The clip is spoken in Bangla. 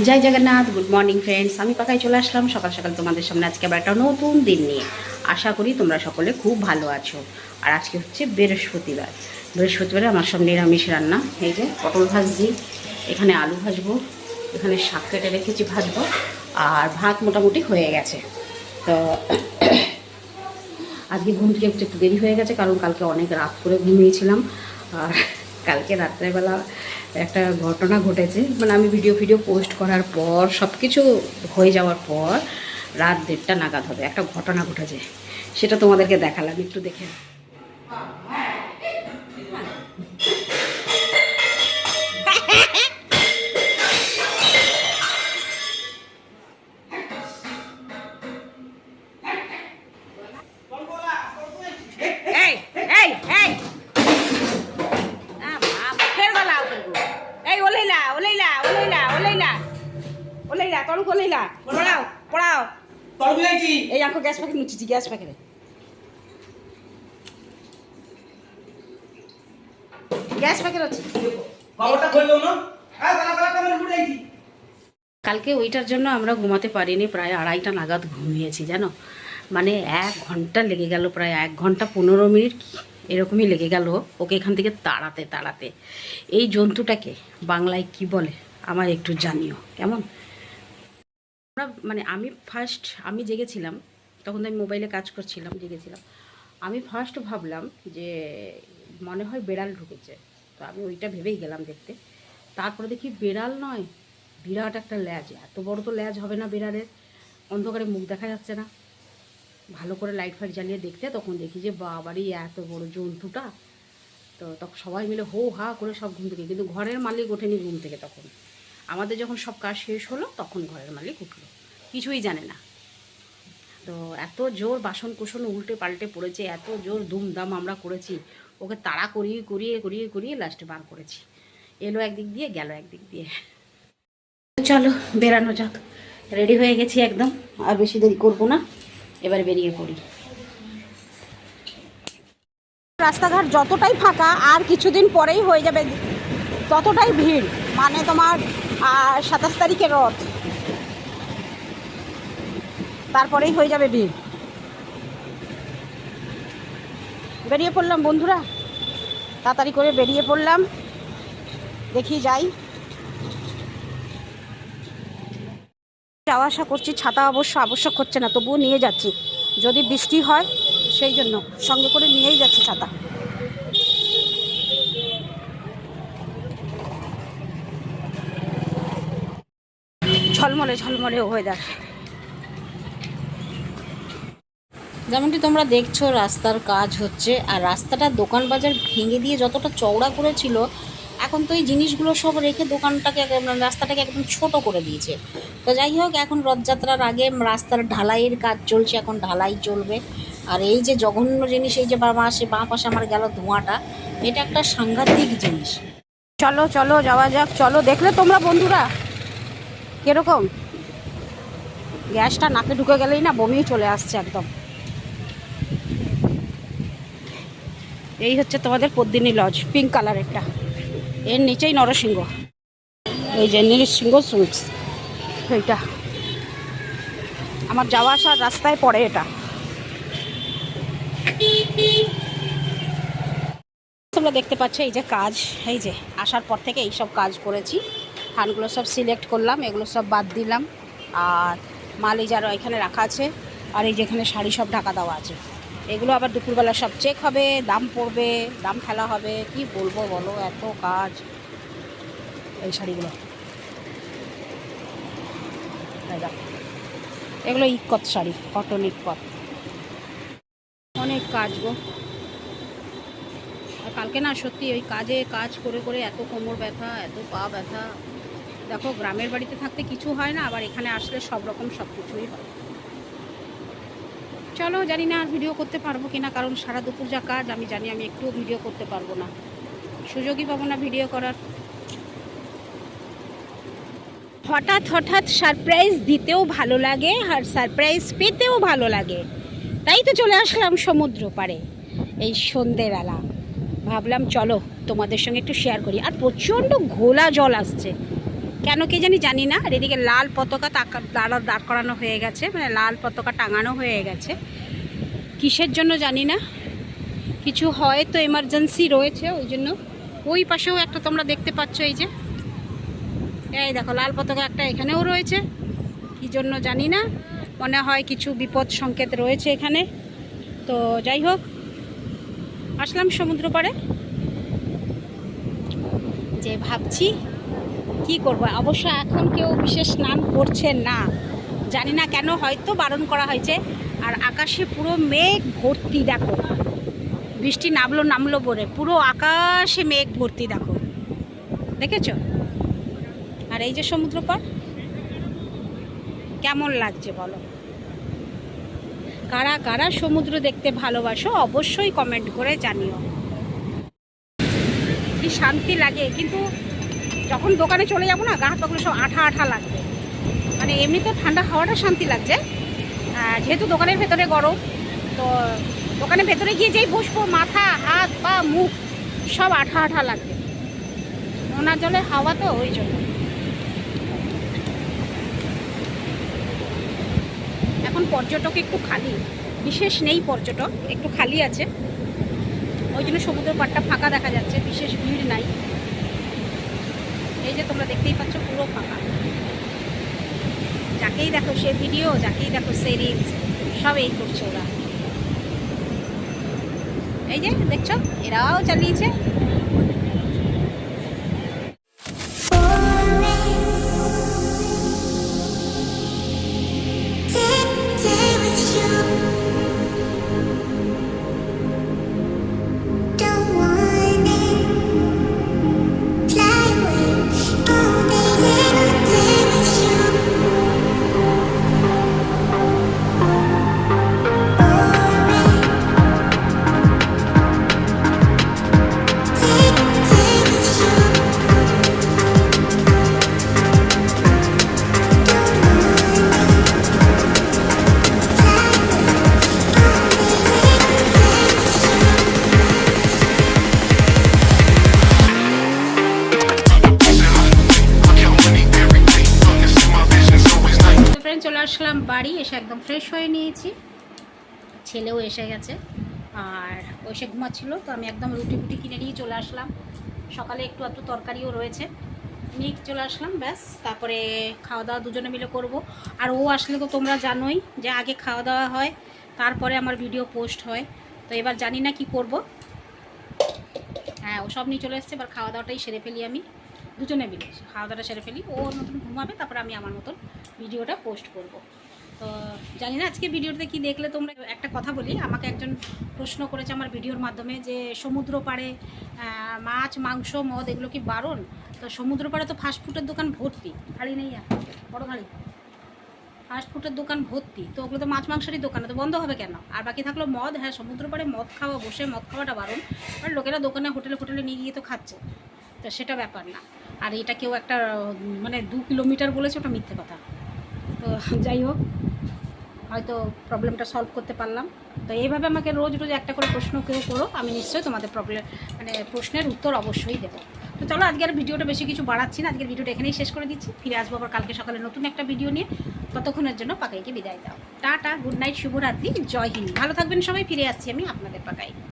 Jai Jagannath good morning friends আমি পাকায় চলে আসলাম। সকাল সকাল তোমাদের সামনে আজকে আবার একটা নতুন দিন নিয়ে। আশা করি তোমরা সকলে খুব ভালো আছো। আর আজকে হচ্ছে বৃহস্পতিবার। বৃহস্পতিবারে আমার সব নিরামিষ রান্না। এই যে পটল ভাজছি, এখানে আলু ভাজবো, এখানে শাক কেটে রেখেছি ভাজবো, আর ভাত মোটামুটি হয়ে গেছে। তো আজকে ঘুম থেকে একটু দেরি হয়ে গেছে, কারণ কালকে অনেক রাত করে ঘুমিয়েছিলাম। আর কালকে রাত্রেবেলা একটা ঘটনা ঘটেছে। মানে আমি ভিডিও ফিডিও পোস্ট করার পর সব কিছু হয়ে যাওয়ার পর রাত দেড়টা নাগাদ হবে, একটা ঘটনা ঘটেছে। সেটা তোমাদেরকে দেখালাম, একটু দেখে এই ওলাইলা ওলাইলা ওলাইলা ওলাইলা। ওলাইলা তলুক ওলাইলা। পড়াও পড়াও। তরমুজ আইছি এই আঁকো গ্যাস প্যাকেট মুছিছি গ্যাস প্যাকেটে। গ্যাস প্যাকেট আছে। কই দাও না। আ কালা কালা কামের উপরে আইছি কালকে ওইটার জন্য আমরা ঘুমাতে পারিনি প্রায় আড়াইটা নাগাদ ঘুমিয়েছি জানো? মানে এক ঘণ্টা লেগে গেল প্রায় এক ঘণ্টা পনেরো মিনিট এরকমই লেগে গেল ওকে এখান থেকে তাড়াতে তাড়াতে। এই জন্তুটাকে বাংলায় কি বলে আমার একটু জানিও, কেমন? আমরা মানে আমি ফার্স্ট আমি জেগেছিলাম, তখন আমি মোবাইলে কাজ করছিলাম, জেগেছিলাম। আমি ফার্স্ট ভাবলাম যে মনে হয় বেড়াল ঢুকেছে, তো আমি ওইটা ভেবেই গেলাম দেখতে। তারপরে দেখি বেড়াল নয়, বিরাট একটা ল্যাজ, এত বড় তো ল্যাজ হবে না বেড়ালের, অন্ধকারে মুখ দেখা যাচ্ছে না। ভালো করে লাইট ফাইট জ্বালিয়ে দেখতে, তখন দেখি যে বাবারই এত বড় জন্তুটা। তো তখন সবাই মিলে হো হা করে সব ঘুম থেকে, কিন্তু ঘরের মালিক ওঠেনি ঘুম থেকে তখন। আমাদের যখন সব কাজ শেষ হলো, তখন ঘরের মালিক উঠল। কিছুই জানে না। তো এত জোর বাসন কুসন উল্টে পাল্টে পড়েছে, এত জোর দুমদাম আমরা করেছি। ওকে তাড়া করিয়ে করিয়ে করিয়ে করিয়ে লাস্টে বার করেছি। এলো একদিক দিয়ে, গেল একদিক দিয়ে। চলো, বেরানো যাক। রেডি হয়ে গেছি একদম। আর বেশি দেরি করব না। এবার বেরিয়ে পড়ি। রাস্তাঘাট যতটাই ফাঁকা, আর কিছুদিন পরেই হয়ে যাবে ততটাই ভিড় মানে তোমার সাতাশ তারিখের রথ। তারপরেই হয়ে যাবে ভিড়। বেরিয়ে পড়লাম বন্ধুরা। তাড়াতাড়ি করে বেরিয়ে পড়লাম। দেখি যাই। যাওয়া আসা করছি, ছাতা অবশ্য আবশ্যক হচ্ছে না, তবুও নিয়ে যাচ্ছি। যদি বৃষ্টি হয়, সেই জন্য সঙ্গে করে নিয়েই যাচ্ছি ছাতা। ঝলমলে ঝলমলে ওয়েদার যেমনটি তোমরা দেখছ, রাস্তার কাজ হচ্ছে, আর রাস্তাটা দোকান বাজার ভেঙে দিয়ে যতটা চওড়া করেছিল এখন তো এই জিনিসগুলো সব রেখে দোকানটাকে রাস্তাটাকে একদম ছোট করে দিয়েছে। তো যাই হোক, এখন রথযাত্রার আগে রাস্তার ঢালাইয়ের কাজ চলছে, এখন ঢালাই চলবে। আর এই যে জঘন্য জিনিস, এই যে বাবা আসে বাঁ পাশে আমার গেল ধোঁয়াটা, এটা একটা সাংঘাতিক জিনিস। চলো চলো, যাওয়া যাক, চলো, দেখলে তোমরা বন্ধুরা। কীরকম? গ্যাসটা নাকে ঢুকে গেলেই না বমি চলে আসছে একদম। এই হচ্ছে তোমাদের পদ্মিনী লজ পিঙ্ক কালারেরটা এর নিচেই নরসিংহ। এই যে নরসিংহ সুইটস। এইটা। আমার যাওয়া আসার রাস্তায় পড়ে এটা। তোমরা দেখতে পাচ্ছ এই যে কাজ। এই যে আসার পর থেকে এই সব কাজ করেছি। ধানগুলো সব সিলেক্ট করলাম, এগুলো সব বাদ দিলাম। আর মাল যারা এখানে রাখা আছে। আর এই যেখানে শাড়ি সব ঢাকা দেওয়া আছে। এগুলো আবার দুপুরবেলা সব চেক হবে, দাম পড়বে, দাম ফেলা হবে। কি বলব বলো, এত কাজ। এই শাড়িগুলো। এগুলো ইকত শাড়ি, কটন ইকত অনেক কাজ গো। আর কালকে না সত্যি ওই কাজে কাজ করে করে এত কোমর ব্যথা, এত পা ব্যথা। দেখো, গ্রামের বাড়িতে থাকতে কিছু হয় না, আবার এখানে আসলে সব রকম সব কিছুই হয়। চলো, জানি না আর ভিডিও করতে পারব কিনা, কারণ সারা দুপুর যা কাজ, আমি জানি আমি একটুও ভিডিও করতে পারব না। সুযোগই পাবো না ভিডিও করার। হঠাৎ হঠাৎ সারপ্রাইজ দিতেও ভালো লাগে আর সারপ্রাইজ পেতেও ভালো লাগে। তাই তো চলে আসলাম সমুদ্র পাড়ে, এই সন্ধেবেলা। ভাবলাম, চলো তোমাদের সঙ্গে একটু শেয়ার করি। আর প্রচণ্ড ঘোলা জল আসছে। কেন কে জানি জানি না। আর এদিকে লাল পতাকা তাকা দাঁড়া দাঁড় করানো হয়ে গেছে। মানে লাল পতাকা টাঙানো হয়ে গেছে। কিসের জন্য জানি না। কিছু হয়তো এমার্জেন্সি রয়েছে, ওই জন্য। ওই পাশেও একটা তোমরা দেখতে পাচ্ছ এই যে। এই দেখো, লাল পতাকা একটা এখানেও রয়েছে। কি জন্য জানি না। মনে হয় কিছু বিপদ সংকেত রয়েছে এখানে। তো যাই হোক, আসলাম সমুদ্র পাড়ে। যে ভাবছি কি করব? অবশ্য এখন কেউ বিশেষ স্নান করছে না। জানি না কেন হয়তো বারণ করা হয়েছে। আর আকাশে পুরো মেঘ ভর্তি, দেখো। বৃষ্টি নামলো নামলো বলে। পুরো আকাশে মেঘ ভর্তি, দেখো। দেখেছ? আর এই যে সমুদ্র পাড় কেমন লাগছে বলো? কারা কারা সমুদ্র দেখতে ভালোবাসো, অবশ্যই কমেন্ট করে জানিও। কি শান্তি লাগে, কিন্তু যখন দোকানে চলে যাব না গা পাগুলো সব আঠা আঠা লাগবে। মানে এমনি তো ঠান্ডা হাওয়াটা শান্তি লাগছে। যেহেতু দোকানের ভেতরে গরম, তো দোকানের ভেতরে গিয়ে যেই বসবো, মাথা, হাত, পা, মুখ, সব আঠা আঠা লাগবে। নোনা জলে হাওয়া তো ওই জন্য। এখন পর্যটক একটু খালি, বিশেষ নেই পর্যটক, একটু খালি আছে। ওই জন্য সমুদ্র পাড়টা ফাঁকা দেখা যাচ্ছে, বিশেষ ভিড় নাই। এই যে তোমরা দেখতেই পাচ্ছ পুরো ফাঁকা। যাকেই দেখো সে ভিডিও, যাকেই দেখো সে রিলস সব এই করছে ওরা। এই যে দেখছ, এরাও চালিয়েছে। আসলাম বাড়ি, এসে একদম ফ্রেশ হয়ে নিয়েছি। ছেলেও এসে গেছে, আর ও এসে ঘুমাচ্ছিল, তো আমি একদম রুটি ফুটি কিনে নিয়ে চলে আসলাম। সকালে একটু একটু তরকারিও রয়েছে, নিয়ে চলে আসলাম, ব্যাস, তারপরে খাওয়া দাওয়া দুজনে মিলে করব। আর ও আসলে তো তোমরা জানোই যে আগে খাওয়া দাওয়া হয়, তারপরে আমার ভিডিও পোস্ট হয়, তো এবার জানি না কি করব। হ্যাঁ ও সব নিয়ে চলে এসছে, এবার খাওয়া দাওয়াটাই সেরে ফেলি আমি। দুজনে মিলে খাওয়া সেরে ফেলি, ও ওর মতন ঘুমাবে, তারপর আমি আমার মতন ভিডিওটা পোস্ট করব। তো জানি না আজকে ভিডিওতে কি দেখলে তোমরা, একটা কথা বলি, আমাকে একজন প্রশ্ন করেছে আমার ভিডিওর মাধ্যমে যে সমুদ্র পাড়ে মাছ, মাংস, মদ, এগুলো কি বারণ? তো সমুদ্র পাড়ে তো ফাস্টফুডের দোকান ভর্তি খালি নেই আর, বড় থালি ফাস্টফুডের দোকান ভর্তি, তো ওগুলো তো মাছ, মাংসেরই দোকানে, তো বন্ধ হবে কেন? আর বাকি থাকল মদ হ্যাঁ সমুদ্র পাড়ে মদ খাওয়া, বসে মদ খাওয়াটা বারণ, আর লোকেরা দোকানে হোটেলে হোটেলে নিয়ে গিয়ে তো খাচ্ছে, তো সেটা ব্যাপার না। আর এটা কেউ একটা মানে দু কিলোমিটার বলেছে, ওটা মিথ্যে কথা। তো যাই হোক, হয়তো প্রবলেমটা সলভ করতে পারলাম। তো এইভাবে আমাকে রোজ রোজ একটা করে প্রশ্ন কেউ করো, আমি নিশ্চয়ই তোমাদের প্রবলেম মানে প্রশ্নের উত্তর অবশ্যই দেবো। তো চলো, আজকের ভিডিওটা বেশি কিছু বাড়াচ্ছি না, আজকের ভিডিওটা এখানেই শেষ করে দিচ্ছি। ফিরে আসব আবার কালকে সকালে নতুন একটা ভিডিও নিয়ে। ততক্ষণের জন্য পাকাইকে বিদায় দাও। টাটা গুড নাইট শুভরাত্রি, জয় হিন্দ। ভালো থাকবেন সবাই, ফিরে আসছি আমি আপনাদের পাকাই